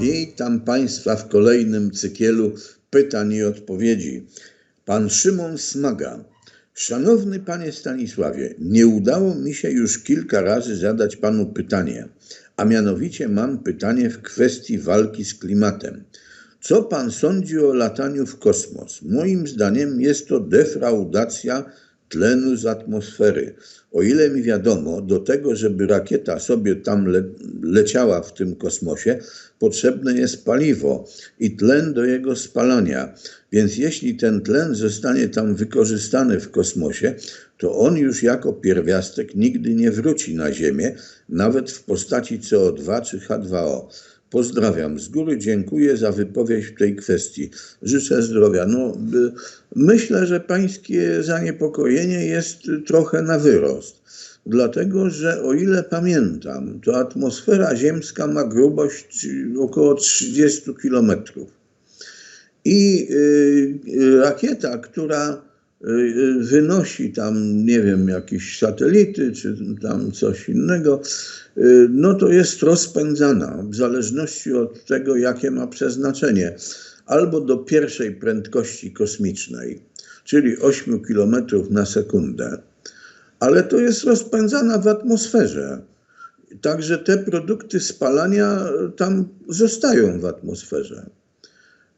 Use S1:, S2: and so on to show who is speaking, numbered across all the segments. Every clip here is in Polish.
S1: Witam Państwa w kolejnym cykielu pytań i odpowiedzi. Pan Szymon Smaga. Szanowny Panie Stanisławie, nie udało mi się już kilka razy zadać Panu pytanie, a mianowicie mam pytanie w kwestii walki z klimatem. Co Pan sądzi o lataniu w kosmos? Moim zdaniem jest to defraudacja tlenu z atmosfery. O ile mi wiadomo, do tego, żeby rakieta sobie tam le leciała w tym kosmosie, potrzebne jest paliwo i tlen do jego spalania. Więc jeśli ten tlen zostanie tam wykorzystany w kosmosie, to on już jako pierwiastek nigdy nie wróci na Ziemię, nawet w postaci CO2 czy H2O. Pozdrawiam. Z góry dziękuję za wypowiedź w tej kwestii. Życzę zdrowia. No, y, myślę, że pańskie zaniepokojenie jest trochę na wyrost. Dlatego, że o ile pamiętam, to atmosfera ziemska ma grubość około 30 kilometrów. I y, rakieta, która y, wynosi tam, nie wiem, jakieś satelity, czy tam coś innego, no to jest rozpędzana w zależności od tego, jakie ma przeznaczenie. Albo do pierwszej prędkości kosmicznej, czyli 8 km na sekundę, ale to jest rozpędzana w atmosferze. Także te produkty spalania tam zostają w atmosferze.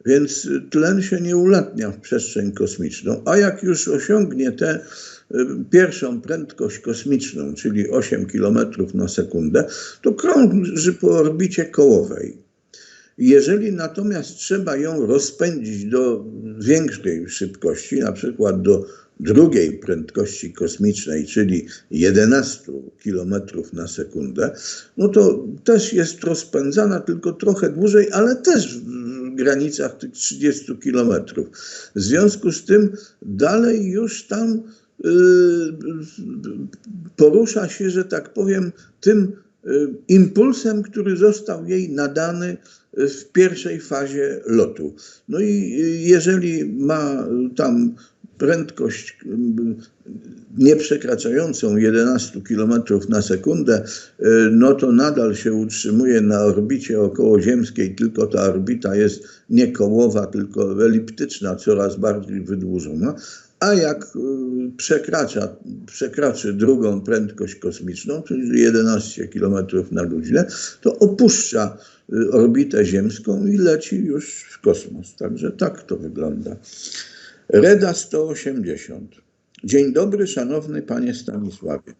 S1: Więc tlen się nie ulatnia w przestrzeń kosmiczną, a jak już osiągnie tę y, pierwszą prędkość kosmiczną, czyli 8 km na sekundę, to krąży po orbicie kołowej. Jeżeli natomiast trzeba ją rozpędzić do większej szybkości, na przykład do drugiej prędkości kosmicznej, czyli 11 km na sekundę, no to też jest rozpędzana tylko trochę dłużej, ale też granicach tych 30 km. W związku z tym dalej już tam yy, porusza się, że tak powiem, tym yy, impulsem, który został jej nadany w pierwszej fazie lotu. No i jeżeli ma tam prędkość nie przekraczającą 11 km na sekundę, y, no to nadal się utrzymuje na orbicie okołoziemskiej, tylko ta orbita jest nie kołowa, tylko eliptyczna, coraz bardziej wydłużona. A jak y, przekracza, przekraczy drugą prędkość kosmiczną, czyli 11 km na godzinę, to opuszcza y, orbitę ziemską i leci już w kosmos. Także tak to wygląda. Reda 180. Dzień dobry, szanowny panie Stanisławie.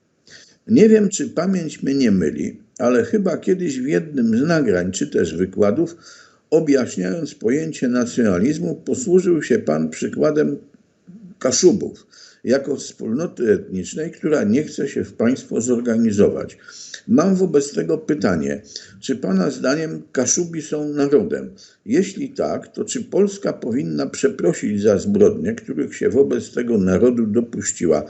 S1: Nie wiem, czy pamięć mnie nie myli, ale chyba kiedyś w jednym z nagrań, czy też wykładów, objaśniając pojęcie nacjonalizmu, posłużył się pan przykładem Kaszubów jako wspólnoty etnicznej, która nie chce się w państwo zorganizować. Mam wobec tego pytanie, czy Pana zdaniem Kaszubi są narodem? Jeśli tak, to czy Polska powinna przeprosić za zbrodnie, których się wobec tego narodu dopuściła?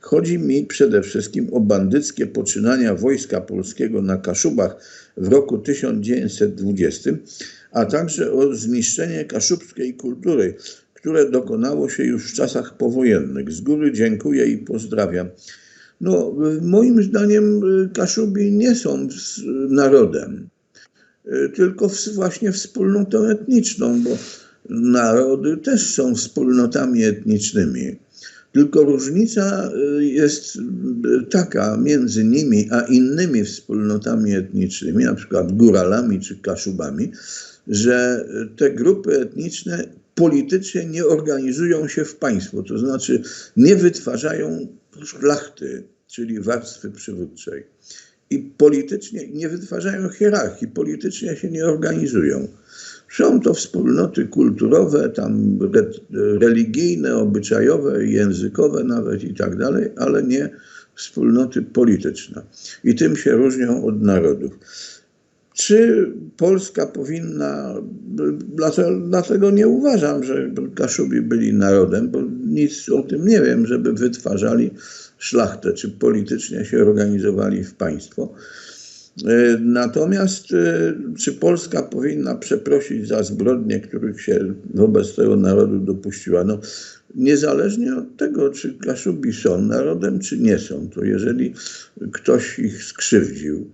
S1: Chodzi mi przede wszystkim o bandyckie poczynania Wojska Polskiego na Kaszubach w roku 1920, a także o zniszczenie kaszubskiej kultury, które dokonało się już w czasach powojennych. Z góry dziękuję i pozdrawiam. No, moim zdaniem y, Kaszubi nie są narodem, y, tylko właśnie wspólnotą etniczną, bo narody też są wspólnotami etnicznymi. Tylko różnica y, jest taka między nimi a innymi wspólnotami etnicznymi, na przykład góralami czy kaszubami, że te grupy etniczne politycznie nie organizują się w państwo, to znaczy nie wytwarzają szlachty, czyli warstwy przywódczej. I politycznie nie wytwarzają hierarchii, politycznie się nie organizują. Są to wspólnoty kulturowe, tam religijne, obyczajowe, językowe nawet i tak dalej, ale nie wspólnoty polityczne. I tym się różnią od narodów. Czy Polska powinna, dlatego nie uważam, że Kaszubi byli narodem, bo nic o tym nie wiem, żeby wytwarzali szlachtę, czy politycznie się organizowali w państwo. E, natomiast e, czy Polska powinna przeprosić za zbrodnie, których się wobec tego narodu dopuściła? No, niezależnie od tego, czy Kaszubi są narodem, czy nie są, to jeżeli ktoś ich skrzywdził,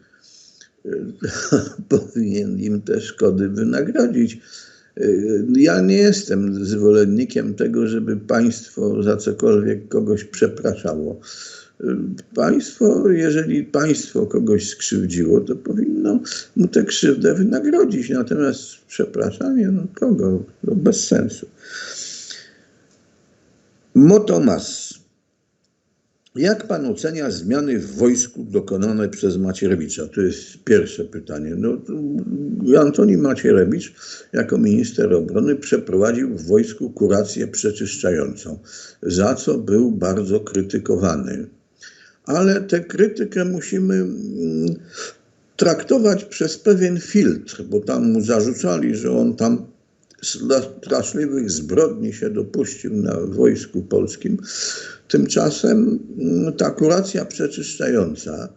S1: powinien im te szkody wynagrodzić. Ja nie jestem zwolennikiem tego, żeby państwo za cokolwiek kogoś przepraszało. Państwo, jeżeli państwo kogoś skrzywdziło, to powinno mu tę krzywdę wynagrodzić. Natomiast przepraszanie, no kogo? No bez sensu. Motomas. Jak pan ocenia zmiany w wojsku dokonane przez Macierewicza? To jest pierwsze pytanie. No, Antoni Macierewicz jako minister obrony przeprowadził w wojsku kurację przeczyszczającą, za co był bardzo krytykowany. Ale tę krytykę musimy mm, traktować przez pewien filtr, bo tam mu zarzucali, że on tam straszliwych zbrodni się dopuścił na wojsku polskim. Tymczasem mm, ta kuracja przeczyszczająca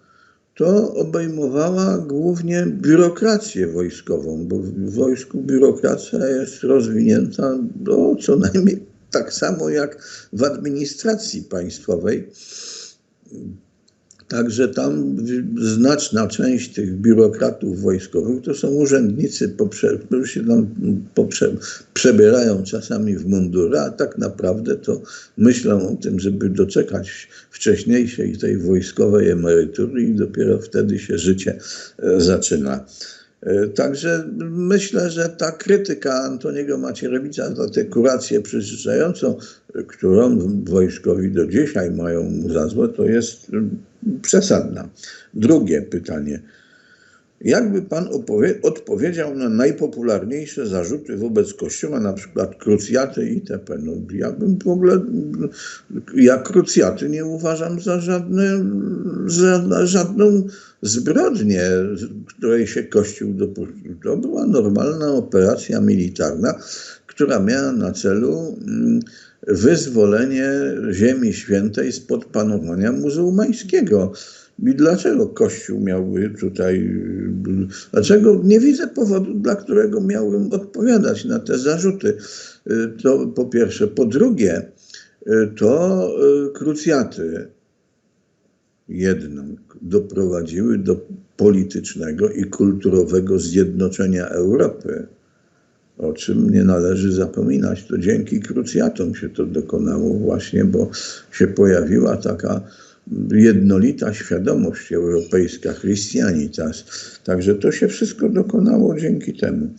S1: to obejmowała głównie biurokrację wojskową, bo w wojsku biurokracja jest rozwinięta do co najmniej tak samo jak w administracji państwowej. Także tam znaczna część tych biurokratów wojskowych to są urzędnicy, którzy się tam poprze, przebierają czasami w mundury, a tak naprawdę to myślą o tym, żeby doczekać wcześniejszej tej wojskowej emerytury i dopiero wtedy się życie e, zaczyna. E, także myślę, że ta krytyka Antoniego Macierewicza za tę kurację przyzwyczajającą, którą wojskowi do dzisiaj mają mu za złe, to jest przesadna. Drugie pytanie. Jakby pan odpowiedział na najpopularniejsze zarzuty wobec Kościoła, na przykład krucjaty itp.? No, ja bym w ogóle, ja krucjaty nie uważam za, żadne, za żadną zbrodnię, której się Kościół dopuścił. To była normalna operacja militarna, która miała na celu mm, wyzwolenie Ziemi Świętej spod panowania muzułmańskiego. I dlaczego Kościół miałby tutaj, dlaczego nie widzę powodu, dla którego miałbym odpowiadać na te zarzuty. To po pierwsze. Po drugie, to e, krucjaty jednak doprowadziły do politycznego i kulturowego zjednoczenia Europy o czym nie należy zapominać. To dzięki krucjatom się to dokonało właśnie, bo się pojawiła taka jednolita świadomość europejska, Christianitas. Także to się wszystko dokonało dzięki temu.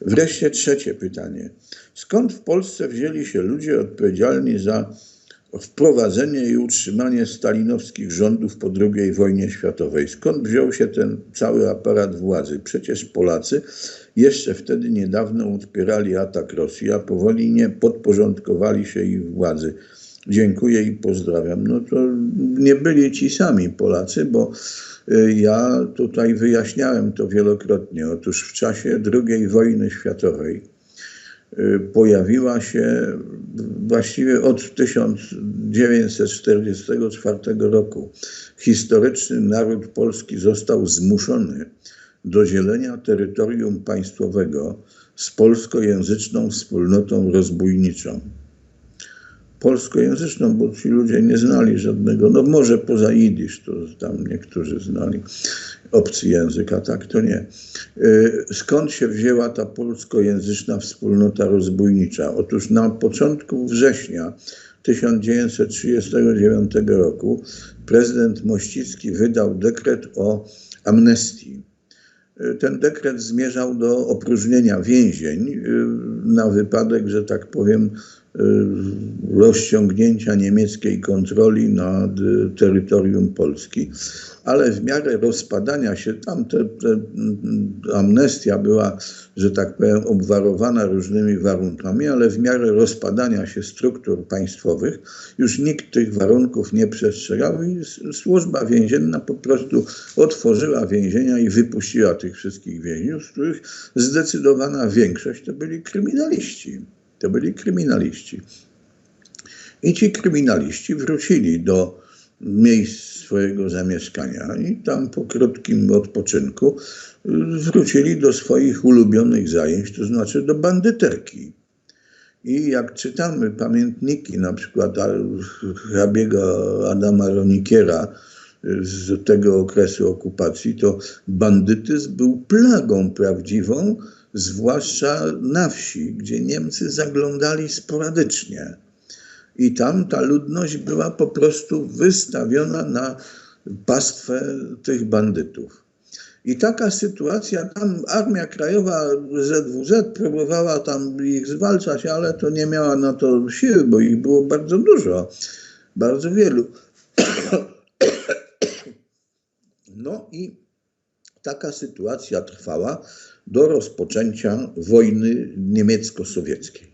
S1: Wreszcie trzecie pytanie. Skąd w Polsce wzięli się ludzie odpowiedzialni za wprowadzenie i utrzymanie stalinowskich rządów po II wojnie światowej. Skąd wziął się ten cały aparat władzy? Przecież Polacy jeszcze wtedy niedawno odpierali atak Rosji, a powoli nie podporządkowali się ich władzy. Dziękuję i pozdrawiam. No to nie byli ci sami Polacy, bo y, ja tutaj wyjaśniałem to wielokrotnie. Otóż w czasie II wojny światowej y, pojawiła się właściwie od 1944 roku. Historyczny naród polski został zmuszony do dzielenia terytorium państwowego z polskojęzyczną wspólnotą rozbójniczą. Polskojęzyczną, bo ci ludzie nie znali żadnego, no może poza jidysz, to tam niektórzy znali obcy język, a tak to nie. Y, skąd się wzięła ta polskojęzyczna wspólnota rozbójnicza? Otóż na początku września 1939 roku prezydent Mościcki wydał dekret o amnestii ten dekret zmierzał do opróżnienia więzień y, na wypadek, że tak powiem, y, rozciągnięcia niemieckiej kontroli nad terytorium Polski ale w miarę rozpadania się, tam te, te, amnestia była, że tak powiem, obwarowana różnymi warunkami, ale w miarę rozpadania się struktur państwowych już nikt tych warunków nie przestrzegał i służba więzienna po prostu otworzyła więzienia i wypuściła tych wszystkich więźniów, z których zdecydowana większość to byli kryminaliści. To byli kryminaliści. I ci kryminaliści wrócili do miejsc swojego zamieszkania i tam po krótkim odpoczynku wrócili do swoich ulubionych zajęć, to znaczy do bandyterki. I jak czytamy pamiętniki, na przykład hrabiego Adama Ronikiera, z tego okresu okupacji, to bandytyzm był plagą prawdziwą, zwłaszcza na wsi, gdzie Niemcy zaglądali sporadycznie. I tam ta ludność była po prostu wystawiona na pastwę tych bandytów. I taka sytuacja, tam Armia Krajowa ZWZ próbowała tam ich zwalczać, ale to nie miała na to siły, bo ich było bardzo dużo, bardzo wielu. No i taka sytuacja trwała do rozpoczęcia wojny niemiecko-sowieckiej.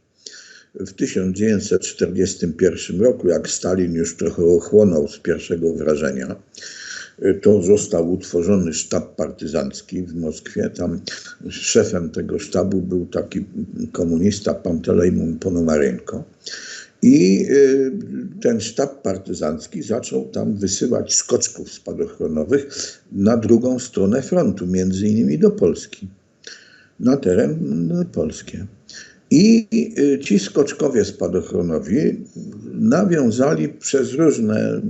S1: W 1941 roku, jak Stalin już trochę ochłonął z pierwszego wrażenia, to został utworzony sztab partyzancki w Moskwie. Tam szefem tego sztabu był taki komunista Pantelejmon Ponomarenko. I y, ten sztab partyzancki zaczął tam wysyłać skoczków spadochronowych na drugą stronę frontu, między innymi do Polski, na teren polski. I y, ci skoczkowie spadochronowi nawiązali przez różne,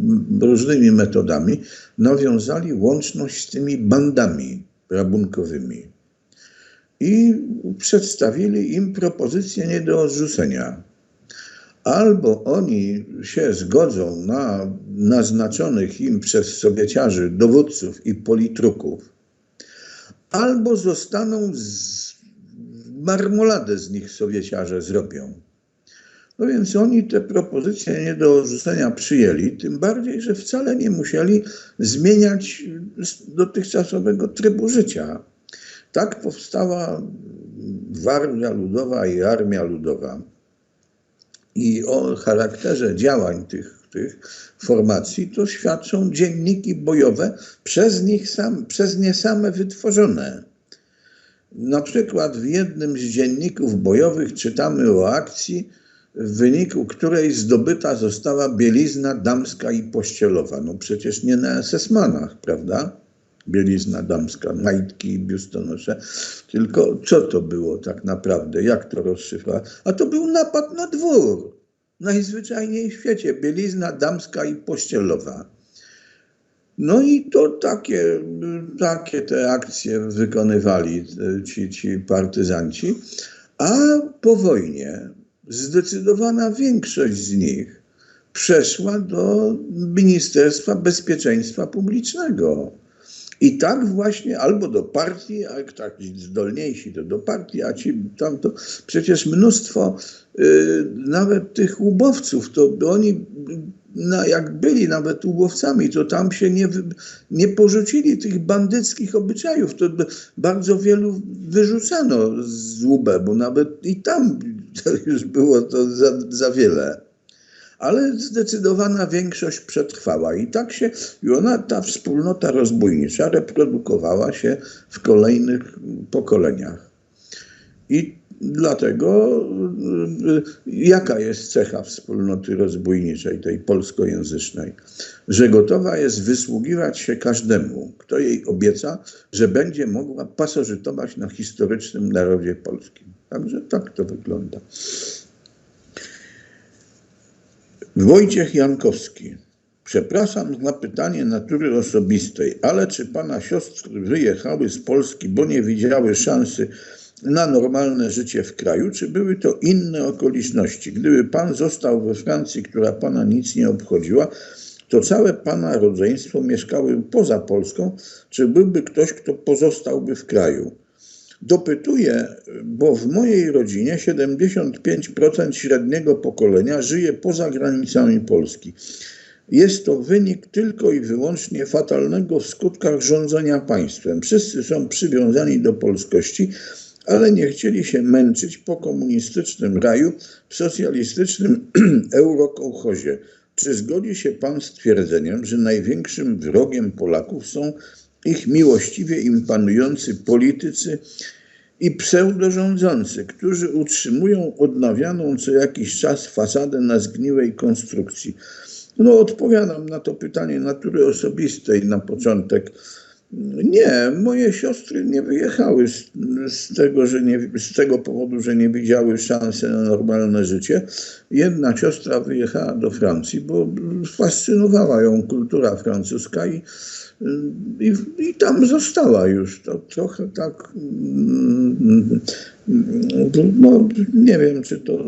S1: różnymi metodami, nawiązali łączność z tymi bandami rabunkowymi. I przedstawili im propozycję nie do odrzucenia. Albo oni się zgodzą na naznaczonych im przez Sowieciarzy dowódców i politruków, albo zostaną z marmoladę z nich Sowieciarze zrobią. No więc oni te propozycje nie do odrzucenia przyjęli, tym bardziej, że wcale nie musieli zmieniać dotychczasowego trybu życia. Tak powstała Armia Ludowa i Armia Ludowa. I o charakterze działań tych, tych formacji to świadczą dzienniki bojowe przez, nich sam, przez nie same wytworzone. Na przykład w jednym z dzienników bojowych czytamy o akcji, w wyniku której zdobyta została bielizna damska i pościelowa. No przecież nie na SS-manach, prawda? Bielizna damska, majtki i biustonosze. Tylko co to było tak naprawdę? Jak to rozszyfrować? A to był napad na dwór. Najzwyczajniej w świecie. Bielizna damska i pościelowa. No i to takie, takie te akcje wykonywali ci, ci partyzanci, a po wojnie zdecydowana większość z nich przeszła do Ministerstwa Bezpieczeństwa Publicznego. I tak właśnie albo do partii, a tak zdolniejsi to do partii, a ci tam to przecież mnóstwo y, nawet tych łubowców, to oni no, jak byli nawet łowcami, to tam się nie, nie porzucili tych bandyckich obyczajów. To bardzo wielu wyrzucano z łubę, bo nawet i tam już było to za, za wiele. Ale zdecydowana większość przetrwała i tak się, i ona, ta wspólnota rozbójnicza reprodukowała się w kolejnych pokoleniach. I Dlatego y, jaka jest cecha wspólnoty rozbójniczej, tej polskojęzycznej? Że gotowa jest wysługiwać się każdemu, kto jej obieca, że będzie mogła pasożytować na historycznym narodzie polskim. Także tak to wygląda. Wojciech Jankowski. Przepraszam za pytanie natury osobistej, ale czy pana siostry wyjechały z Polski, bo nie widziały szansy na normalne życie w kraju, czy były to inne okoliczności? Gdyby pan został we Francji, która pana nic nie obchodziła, to całe pana rodzeństwo mieszkały poza Polską, czy byłby ktoś, kto pozostałby w kraju? Dopytuję, bo w mojej rodzinie 75% średniego pokolenia żyje poza granicami Polski. Jest to wynik tylko i wyłącznie fatalnego w skutkach rządzenia państwem. Wszyscy są przywiązani do polskości, ale nie chcieli się męczyć po komunistycznym raju w socjalistycznym eurokołchozie. Czy zgodzi się pan z twierdzeniem, że największym wrogiem Polaków są ich miłościwie im panujący politycy i pseudorządzący, którzy utrzymują odnawianą co jakiś czas fasadę na zgniłej konstrukcji? No, odpowiadam na to pytanie natury osobistej na początek Nie, moje siostry nie wyjechały z, z, tego, że nie, z tego powodu, że nie widziały szansy na normalne życie. Jedna siostra wyjechała do Francji, bo fascynowała ją kultura francuska i, i, i tam została już. To trochę tak, mm, no nie wiem, czy to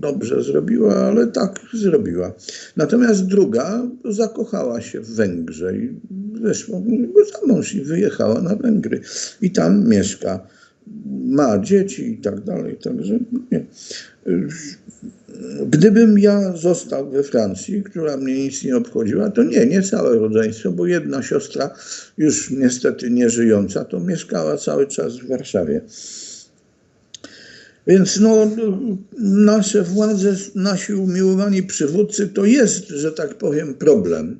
S1: dobrze zrobiła, ale tak zrobiła. Natomiast druga zakochała się w Węgrze i weszła za mąż i wyjechała na Węgry. I tam mieszka. Ma dzieci i tak dalej. Także nie. Gdybym ja został we Francji, która mnie nic nie obchodziła, to nie, nie całe rodzeństwo, bo jedna siostra, już niestety nie żyjąca, to mieszkała cały czas w Warszawie. Więc no, nasze władze, nasi umiłowani przywódcy to jest, że tak powiem, problem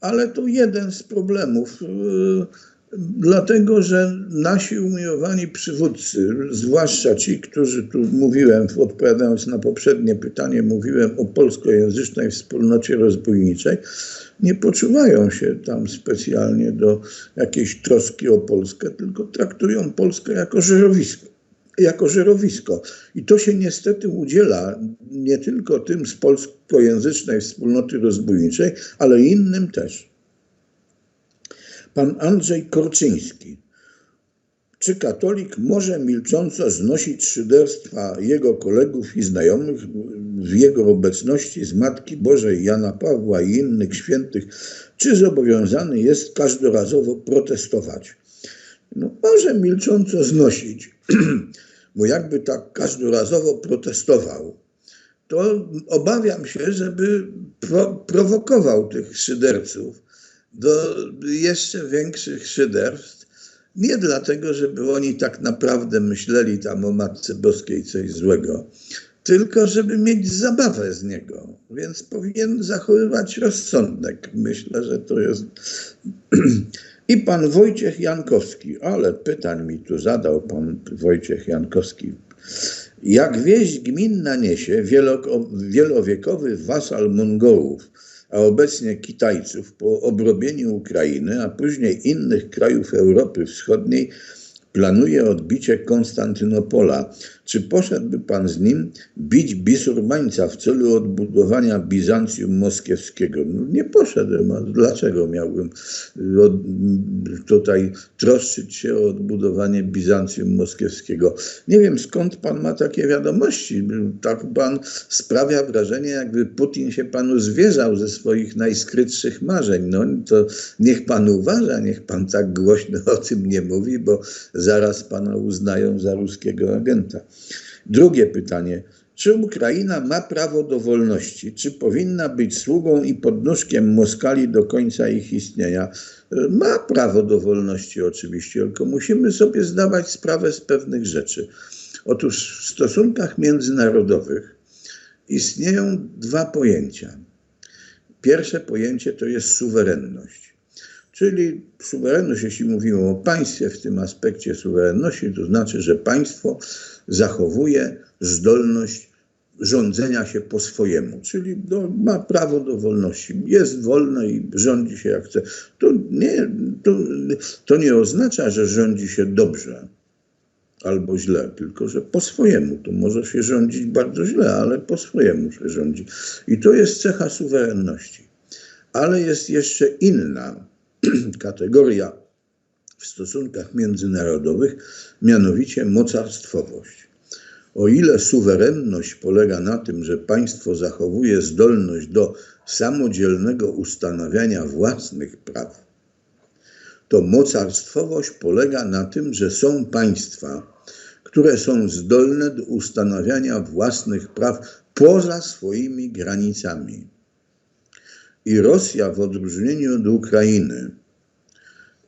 S1: ale to jeden z problemów. Yy, dlatego, że nasi umiłowani przywódcy, zwłaszcza ci, którzy tu mówiłem, odpowiadając na poprzednie pytanie, mówiłem o polskojęzycznej wspólnocie rozbójniczej, nie poczuwają się tam specjalnie do jakiejś troski o Polskę, tylko traktują Polskę jako żerowisko jako żerowisko. I to się niestety udziela nie tylko tym z polskojęzycznej wspólnoty rozbójniczej, ale innym też. Pan Andrzej Korczyński. Czy katolik może milcząco znosić szyderstwa jego kolegów i znajomych w jego obecności z Matki Bożej, Jana Pawła i innych świętych, czy zobowiązany jest każdorazowo protestować? No, może milcząco znosić, bo jakby tak każdorazowo protestował, to obawiam się, żeby pro, prowokował tych szyderców do jeszcze większych szyderstw. Nie dlatego, żeby oni tak naprawdę myśleli tam o Matce Boskiej coś złego, tylko żeby mieć zabawę z niego. Więc powinien zachowywać rozsądek. Myślę, że to jest I pan Wojciech Jankowski, ale pytań mi tu zadał pan Wojciech Jankowski. Jak wieść gminna niesie wielowiekowy wasal Mongołów, a obecnie Kitajców po obrobieniu Ukrainy, a później innych krajów Europy Wschodniej, planuje odbicie Konstantynopola. Czy poszedłby pan z nim bić bisurmańca w celu odbudowania Bizancjum Moskiewskiego? No nie poszedłem, a dlaczego miałbym y, tutaj troszczyć się o odbudowanie Bizancjum Moskiewskiego? Nie wiem skąd pan ma takie wiadomości. Tak pan sprawia wrażenie, jakby Putin się panu zwierzał ze swoich najskrytszych marzeń. No to niech pan uważa, niech pan tak głośno o tym nie mówi, bo zaraz pana uznają za ruskiego agenta. Drugie pytanie. Czy Ukraina ma prawo do wolności? Czy powinna być sługą i podnóżkiem Moskali do końca ich istnienia? Ma prawo do wolności oczywiście, tylko musimy sobie zdawać sprawę z pewnych rzeczy. Otóż w stosunkach międzynarodowych istnieją dwa pojęcia. Pierwsze pojęcie to jest suwerenność. Czyli suwerenność, jeśli mówimy o państwie w tym aspekcie suwerenności, to znaczy, że państwo zachowuje zdolność rządzenia się po swojemu, czyli do, ma prawo do wolności, jest wolne i rządzi się jak chce. To nie, to, to nie oznacza, że rządzi się dobrze albo źle, tylko że po swojemu. To może się rządzić bardzo źle, ale po swojemu się rządzi. I to jest cecha suwerenności. Ale jest jeszcze inna kategoria w stosunkach międzynarodowych, mianowicie mocarstwowość. O ile suwerenność polega na tym, że państwo zachowuje zdolność do samodzielnego ustanawiania własnych praw, to mocarstwowość polega na tym, że są państwa, które są zdolne do ustanawiania własnych praw poza swoimi granicami. I Rosja w odróżnieniu od Ukrainy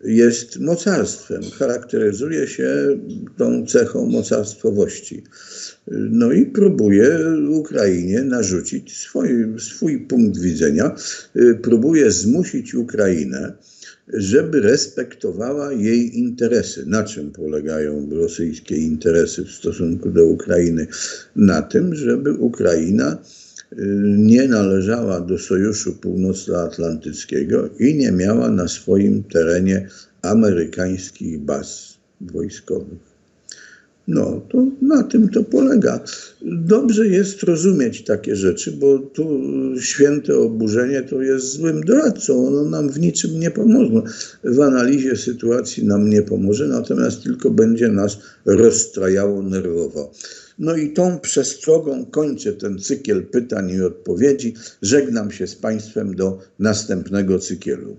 S1: jest mocarstwem, charakteryzuje się tą cechą mocarstwowości. No i próbuje Ukrainie narzucić swój, swój punkt widzenia, próbuje zmusić Ukrainę, żeby respektowała jej interesy. Na czym polegają rosyjskie interesy w stosunku do Ukrainy? Na tym, żeby Ukraina nie należała do Sojuszu Północnoatlantyckiego i nie miała na swoim terenie amerykańskich baz wojskowych. No, to na tym to polega. Dobrze jest rozumieć takie rzeczy, bo tu święte oburzenie to jest złym doradcą. Ono nam w niczym nie pomoże. W analizie sytuacji nam nie pomoże, natomiast tylko będzie nas rozstrajało nerwowo. No i tą przestrogą kończę ten cykiel pytań i odpowiedzi. Żegnam się z Państwem do następnego cyklu.